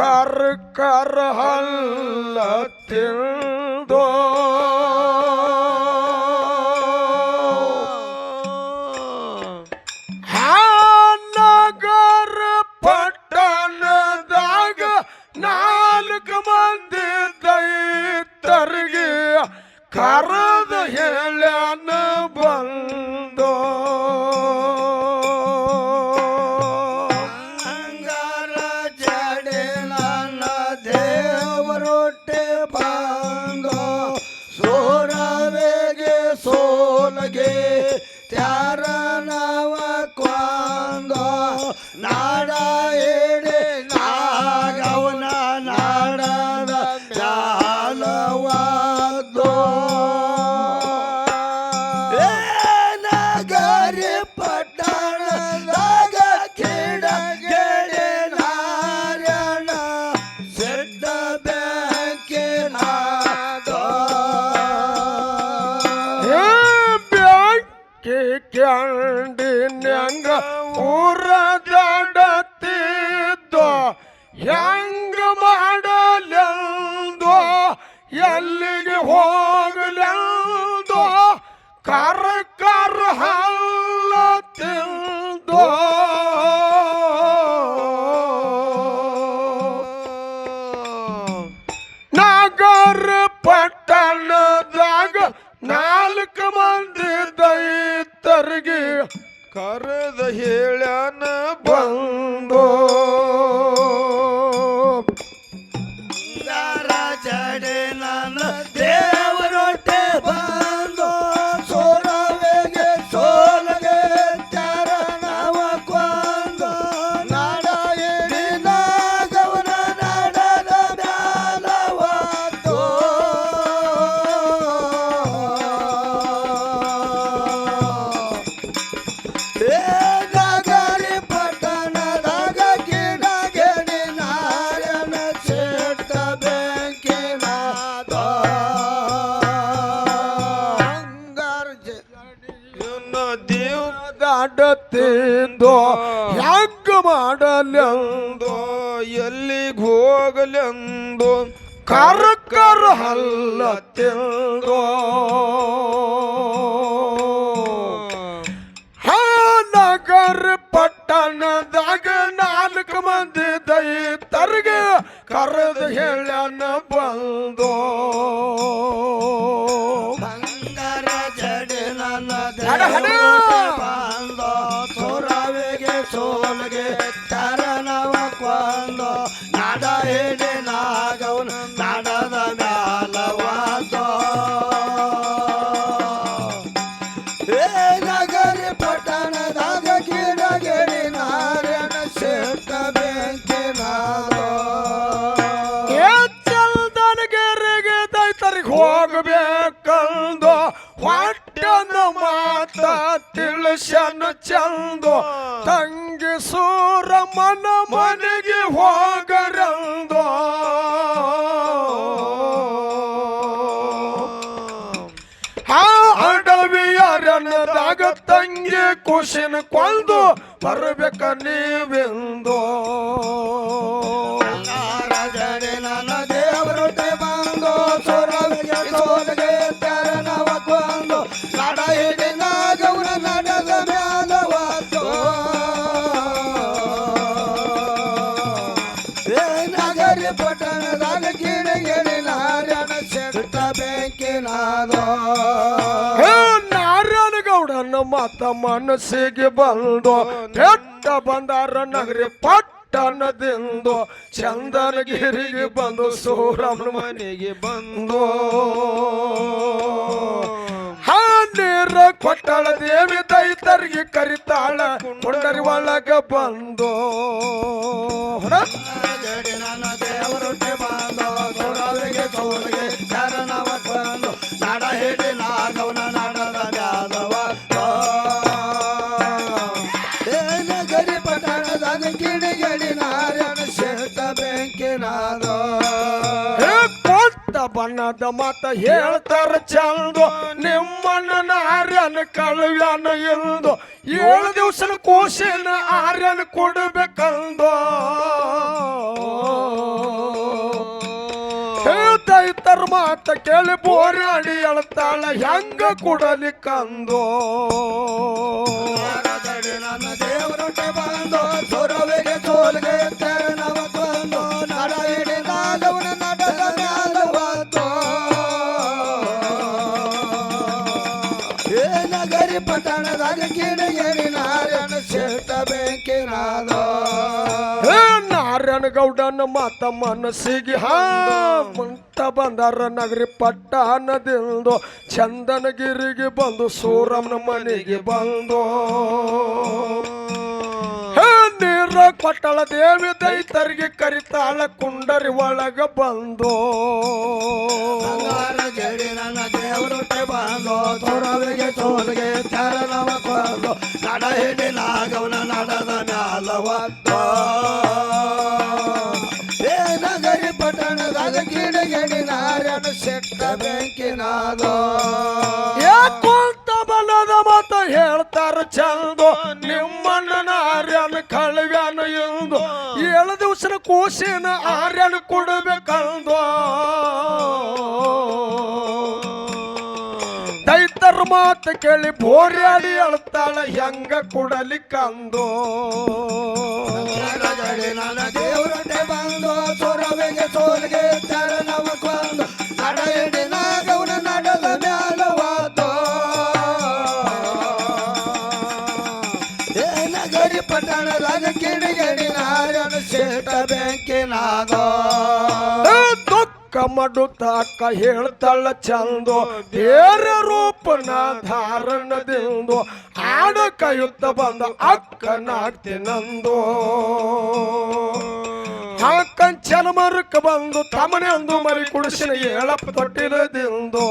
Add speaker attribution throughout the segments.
Speaker 1: ಕರ್ ಕರ್ ಹಲ್ಲ ತಿಳಿದೋ ಹಾನಗರ ಪಟ್ಟಣದಾಗ ನಾಲ್ಕು ಮಂದಿ ದೈತರಿಗೆ ಹೇಳ ಬಂದ. ಕಂಡಿನ್ಯಂಗ ಊರ ದಾಡತ್ತಿದ್ದೋ ಹೆಂಗ ಮಾಡಲೆಂದೋ ಎಲ್ಲಿಗೆ ಹೋಗಲೆಂದೋ ಕರ here. ಮಾಡತ್ತೆಂದೋ ಯಾಕೆ ಮಾಡಲೆಂದೋ? ಎಲ್ಲಿಗೆ ಹೋಗಲೆಂದೋ? ಕರ್ಕರ ಹಲ್ಲ ತಿಂದೋ ನಗರ ಪಟ್ಟಣದಾಗ ನಾಲ್ಕು ಮಂದಿ ದೈತರಿಗೆ ಕರೆದು ಹೇಳನ ಬಂದೋ? ಮನುಷ್ಯನ ಚಂದು ತಂಗಿ ಸೂರ ಮನ ಮನೆಗೆ ಹೋಗರೆಂದು. ಆ ತಂಗಿ ಖುಷಿನ ಕೊಂದು ಬರಬೇಕ ನೀವೆಂದು. ಮನಸ್ಸಿಗೆ ಬಂದು ಕೆಟ್ಟ ಬಂದಾರ ನಗರಿ ಪಟ್ಟಣದಿಂದ ಚಂದನಗಿರಿಗೆ ಬಂದು ಸೂರಮ್ಮನ ಮನೆಗೆ ಬಂದು. ನೀರ ಕೊಟ್ಟಳ ದೇವಿ ದೈತರಿಗೆ ಕರಿತಾಳ, ಕೊಂಡರಿ ಒಳಗ ಬಂದು. ಬಣ್ಣದ ಮತ ಹೇಳ್ತಾರ ಚಂದು, ನಿಮ್ಮನ್ನ ಆರ್ಯನ ಕಳ್ವ್ಯಾನ ಎಂದು. ಏಳು ದಿವಸನ ಕೋಶನ ಆರ್ಯನ ಕೊಡಬೇಕಂದು. ಹೇ ದೈತರ ಮಾತ ಕೇಳಿ ಬೋರಾಡಿ ಅಳ್ತಾಳ ಹೆಂಗ ಕೊಡಲಿಕ್ಕಂದು
Speaker 2: ದೇವರೊಟ್ಟೆ ಬಂದು ಸೊರವಿಗೆ ಸೋಲಿಗೆ
Speaker 1: ಮಾತ ಮನಸ್ಸಿಗೆ ಹಾ. ಮುಂತ ಬಂದಾರ ನಗರಿ ಪಟ್ಟಣದಿಂದ ಚಂದನಗಿರಿಗೆ ಬಂದು ಸೂರಮ್ನ ಮನೆಗೆ ಬಂದು. ನೀರ ಪಟ್ಟಳ ದೇವಿ ದೈತರಿಗೆ ಕರಿತಾಳ ಕುಂಡರಿ ಒಳಗ ಬಂದು.
Speaker 2: ಬಂದು. ತೊರವಿಗೆ ಸೋಲಿಗೆ ಚರಣವ ಕೊಂದು ನಡ ಹಿಡಿ ನಾಗವನ ನಡದ
Speaker 1: ಯಾಕೊಂತ ಬಲದ ಮತ ಹೇಳ್ತಾರ ಚಂದು. ನಿಮ್ಮಣ್ಣನ ಆರ್ಯನ ಕಳವ್ಯಾನ ಎಂದು ಏಳು ದಿವಸನ ಕೂಸಿನ ಆರ್ಯನ ಕೊಡಬೇಕಂದು. ದೈತರ ಮಾತು ಕೇಳಿ ಬೋರ್ಯಾಡಿ ಅಳ್ತಾಳ ಹೆಂಗ ಕೊಡಲಿಕ್ಕಂದು.
Speaker 2: ಬಂದು. ಪಟ್ಟಣದಾಗ ಕಿಡಿಗಡಿ ನಾರಾಯಣ ಶೇಟ
Speaker 1: ಬ್ಯಾಂಕಿನಾಗ ದುಃಖ ಮಡುತ್ತಾಕ ಹೇಳ್ತಾಳ ಚಂದು. ಬೇರ ರೂಪನ ಧಾರಣದಿಂದ ಆಡ ಕೈಯುತ್ತ ಬಂದ ಅಕ್ಕನಾಗ್ತಿನಂದು ಹಾಕಂಚನ ಮರಕ್ಕೆ ಬಂದು ತಮನೆ ಅಂದು ಮರಿ ಕುಡಿಸಿನ ಹೇಳಪ್ಪ ತೊಟ್ಟಿಲದಿಂದು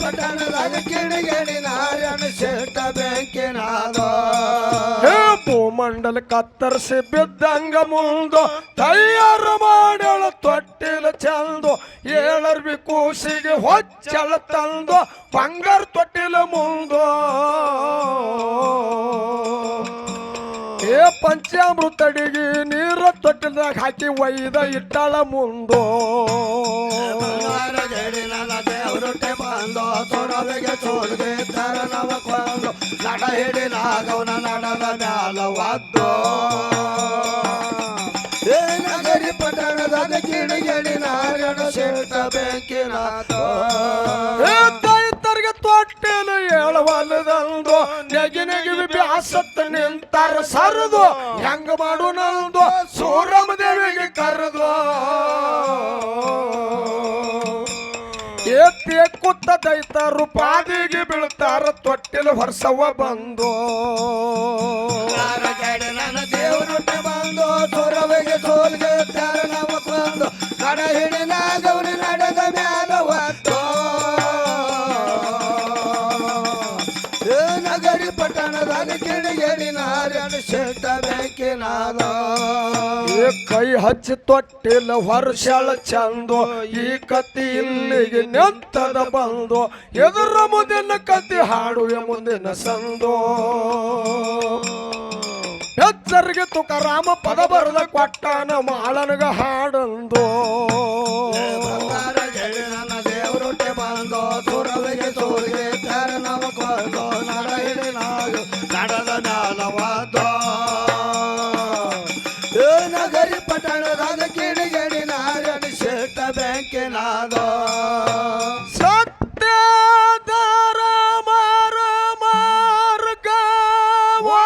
Speaker 2: ಪಟ್ಟಣದಾಗ
Speaker 1: ಭೂಮಂಡಲ ಕತ್ತರಿಸಿ ಬಿದ್ದಂಗ ಮುಂದು ತಯಾರು ಮಾಡಳ ತೊಟ್ಟಿಲ ಚಂದು ಏಳರ್ವಿ ಕೂಸಿಗೆ ಹೊಚ್ಚಳ ತಂದು ಬಂಗಾರ ತೊಟ್ಟಿಲ ಮುಂದು. ಏ ಪಂಚಾಮೃತಡಿಗೆ ನೀರ ತೊಟ್ಟಿಲ್ದಾಗ ಹಾಕಿ ಒಯ್ದ ಇಟ್ಟಾಳ ಮುಂದು.
Speaker 2: ನಡ ಹಿಡಿ ನಾಗವನ ನಡದ ಮ್ಯಾಲವಾದ್ದು ಏ, ನಗರಿ ಪಟ್ಟಣದ ಕಿಡಿಗಡಿ ನಾರಾಯಣ ಶೇಟ
Speaker 1: ತೊಟ್ಟಿಲು ಹೇಳವಲ್ಲದಂದು ನೆಗಿ ಬ್ಯಾಸತ್ತ ನಿಂತಾರ ಸರದು, ಹೆಂಗ ಮಾಡು ನಂದು ಸೂರಮ ದೇವಿಗೆ ಕರೆದು. ಎತ್ತಿ ಕುತ್ತ ದೈತರು ಪಾದಿಗೆ ಬೀಳ್ತಾರ, ತೊಟ್ಟಿಲು ಹೊರಸವ ಬಂದು.
Speaker 2: ದೇವರೊಟ್ಟೆ ಬಂದು ಸೊರವಿಗೆ
Speaker 1: ಕೈ ಹಚ್ಚಿ ತೊಟ್ಟಿಲ್ಲ ವರ್ಷಳ ಚಂದು, ಈ ಕತಿ ಇಲ್ಲಿಗೆ ನೆತ್ತದ ಬಂದು, ಎದುರ ಮುಂದಿನ ಕತಿ ಹಾಡುವೆ ಮುಂದಿನ ಸಂದು. ಹೆಚ್ಚರಿಗೆ ತುಕಾರಾಮ ಪದ ಬರದ ಕೊಟ್ಟಾನ ಮಾಳನಗ ಹಾಡಂದು.